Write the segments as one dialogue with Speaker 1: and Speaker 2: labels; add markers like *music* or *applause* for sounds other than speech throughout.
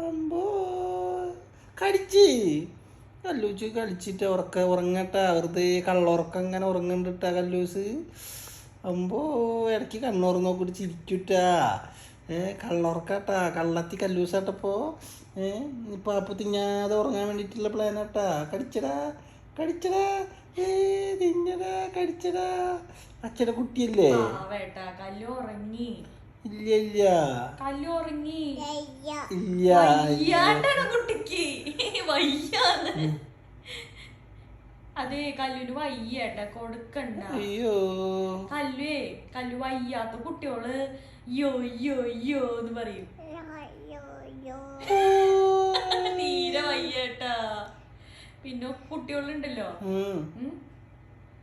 Speaker 1: അമ്പോ കടിച്ച്. കല്ലൂച്ച് കളിച്ചിട്ട് ഉറക്ക ഉറങ്ങട്ട. വെറുതെ കള്ളുറക്കം അങ്ങനെ ഉറങ്ങണ്ടിട്ട കല്ലൂസ്. അമ്പോ ഇടയ്ക്ക് കണ്ണുറന്ന് നോക്കിട്ട് ചിരിച്ചുട്ടാ ഏ കള്ളുറക്കാട്ടാ. കള്ളത്തി കല്ലൂസാട്ടപ്പോ ഏ ഇപ്പൊ അപ്പൊ തിന്നാതെ ഉറങ്ങാൻ വേണ്ടിയിട്ടുള്ള പ്ലാനാട്ടാ. കടിച്ചടാ കടിച്ചടാ. ഏ തിന്നടാ കടിച്ചടാ. അച്ഛടെ കുട്ടിയല്ലേ?
Speaker 2: കല്ലു ഉറങ്ങി.
Speaker 1: ഇല്ല ഇല്ല
Speaker 2: കല്ലു ഉറങ്ങി
Speaker 1: ഇല്ല.
Speaker 2: വയ്യാണ്ടാണ് കുട്ടിക്ക്. വയ്യാന്ന്. അതെ കല്ലുന് വയ്യാട്ട കൊടുക്കണ്ട.
Speaker 1: അയ്യോ.
Speaker 2: കല്ലുവേ കല്ലു വയ്യാത്ത കുട്ടിയോൾ യോ യോ യോ എന്ന് പറയും. തീരെ വയ്യേട്ടാ. പിന്നെ കുട്ടികളുണ്ടല്ലോ.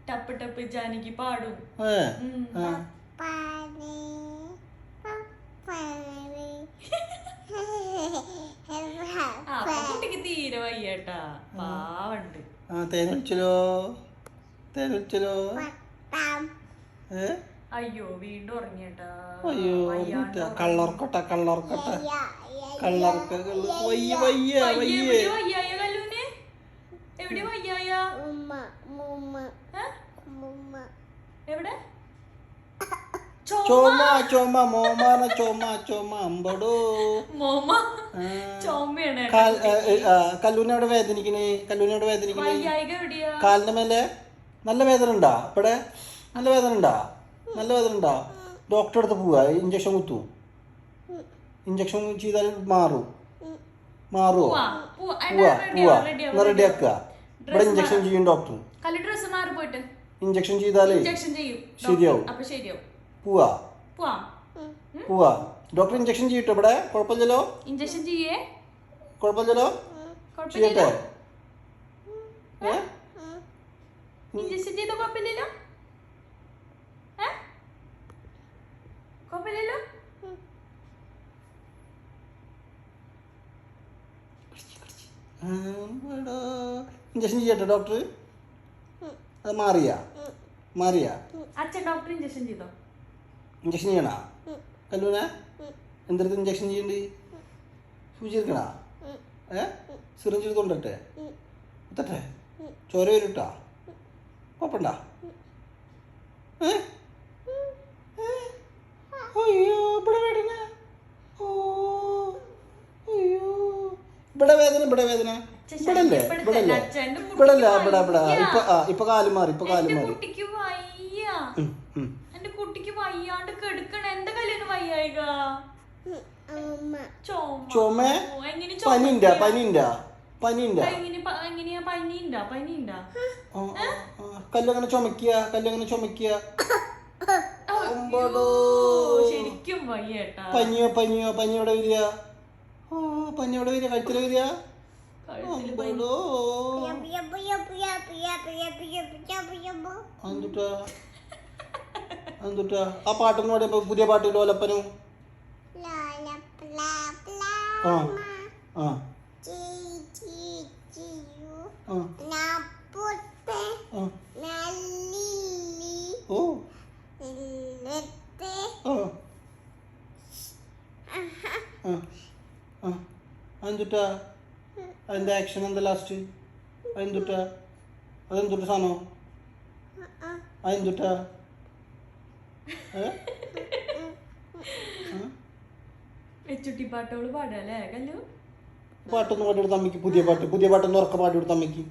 Speaker 2: ടപ്പ് ടപ്പ് ജാനകി പാടും
Speaker 1: ഏ,
Speaker 2: ഉം.
Speaker 1: ആ.
Speaker 2: ആ അപ്പൊ കുട്ടിക്ക് പാവണ്ട്.
Speaker 1: ആ
Speaker 2: അയ്യോ വീണ്ടും ഉറങ്ങിയേട്ടാ.
Speaker 1: അയ്യോ. കള്ളോർക്കട്ട കള്ളോർക്കട്ട. വയ്യ വയ്യ
Speaker 2: വയ്യ,
Speaker 1: വയ്യ
Speaker 2: എവിടെ വയ്യായ കല്ലൂന്? എവിടെ വയ്യായ? ഏ? എവിടെ? *laughs*
Speaker 1: ചുമ ചുമ മോമാന ചോമ ചോമ അമ്പടോ.
Speaker 2: മോമ
Speaker 1: കല്ലൂനോട് വേദനിക്കണേ? കല്ലൂനോട് വേദനിക്കണേ? കാലിന്റെ മേലെ നല്ല വേദന ഉണ്ടാ? ഇവിടെ നല്ല വേദന ഉണ്ടാ? നല്ല വേദന ഉണ്ടാ? ഡോക്ടറെ അടുത്ത് പോവാ ഇഞ്ചക്ഷൻ കുത്തു. ഇഞ്ചക്ഷൻ ചെയ്താൽ മാറും. മാറുമോ
Speaker 2: പോവാ പോവാ.
Speaker 1: എന്നാ റെഡി ആക്കുക. ഇവിടെ ഇഞ്ചക്ഷൻ ചെയ്യും ഡോക്ടർ ഇഞ്ചക്ഷൻ ചെയ്താലേ ശരിയാവും. പോവാം.
Speaker 2: പോവാ.
Speaker 1: ഡോക്ടർ ഇഞ്ചക്ഷൻ ചെയ്യട്ടോ ഇവിടെ? കുഴപ്പമില്ലല്ലോ?
Speaker 2: ഇഞ്ചക്ഷൻ ചെയ്യേ.
Speaker 1: കുഴപ്പമില്ലല്ലോ?
Speaker 2: കുഴപ്പമില്ല
Speaker 1: ചെയ്യട്ടെ.
Speaker 2: ഇഞ്ചക്ഷൻ ചെയ്ത കുഴപ്പമില്ലല്ലോ? കുഴപ്പമില്ലല്ലോ?
Speaker 1: ഇഞ്ചക്ഷൻ ചെയ്യട്ടെ ഡോക്ടർ. അത് മാറിയാ? മാറിയാ?
Speaker 2: അച്ഛൻ ഡോക്ടർ ഇഞ്ചക്ഷൻ ചെയ്തോ?
Speaker 1: ഇഞ്ചക്ഷൻ ചെയ്യണ? കല്ലൂന? എന്തെടുത്ത് ഇഞ്ചക്ഷൻ ചെയ്യണ്ട്? സൂചി എടുക്കണ ഏ? സിറിഞ്ച് എടുത്തോണ്ടട്ടെ എത്തട്ടെ ചോര വരൂട്ടാ? കുഴപ്പണ്ട? അയ്യോ ഇവിടെ വേദന. ഓ അയ്യോ. ഇവിടെ വേദന ഇവിടെ വേദന. ഇവിടെ അല്ലേ ഇവിടെ അല്ലേ
Speaker 2: അച്ഛന്റെ
Speaker 1: ഇവിടെ അല്ല ഇവിടെ ഇവിടെ ഇപ്പൊ ആ ഇപ്പൊ കാൽ മാറി ഇപ്പൊ കാലും മാറി.
Speaker 2: എന്റെ കുട്ടിക്ക് വയ്യാണ്ട് കെടുക്കണ. എന്താ കല്യാണം വയ്യായിക? ചുമ.
Speaker 1: ചുമ.
Speaker 2: ഓ,
Speaker 1: പനിണ്ട പനിണ്ട പനിണ്ട. കല്ലങ്ങനെ ചുമക്കുക കല്ലങ്ങനെ ചുമക്കുക
Speaker 2: ശരിക്കും
Speaker 1: പനിയോ പനിയോ? പനി എവിടെ വരിക ആ പനി എവിടെ വരിക? കഴുത്തിൽ വരിക എന്തുട്ടാ എന്തുട്ടാ ആ പാട്ടൊന്നും പാടിയപ്പോ പുതിയ പാട്ട് ലോലപ്പനും ആ ആ. ഓ. ആ. അതെന്തുട്ടാ? അതിന്റെ ആക്ഷൻ എന്താ ലാസ്റ്റ് അതെന്തുട്ടാ? അതെന്തുട്ട സാധനം? അതെന്തുട്ടാ? ഏ?
Speaker 2: വെച്ചുട്ടി പാട്ടോൾ പാടല്ലേ കല്ലു?
Speaker 1: പാട്ടൊന്നും പാടി കൊടുത്ത അമ്മയ്ക്ക് പുതിയ പാട്ട് പുതിയ പാട്ടൊന്നും ഉറക്ക പാടി കൊടുത്ത അമ്മയ്ക്ക്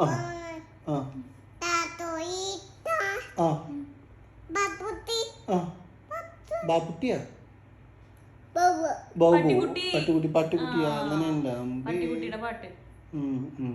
Speaker 1: ആ ആ. ആ. ആ. ബാപ്പുട്ടിയാ? ബാബു.
Speaker 2: പട്ടിക്കുട്ടി.
Speaker 1: പട്ടുകുട്ടി പട്ടുകുട്ടിയാ അങ്ങനെ ഉണ്ടാവും
Speaker 2: പാട്ട്.
Speaker 1: ഉം ഉം.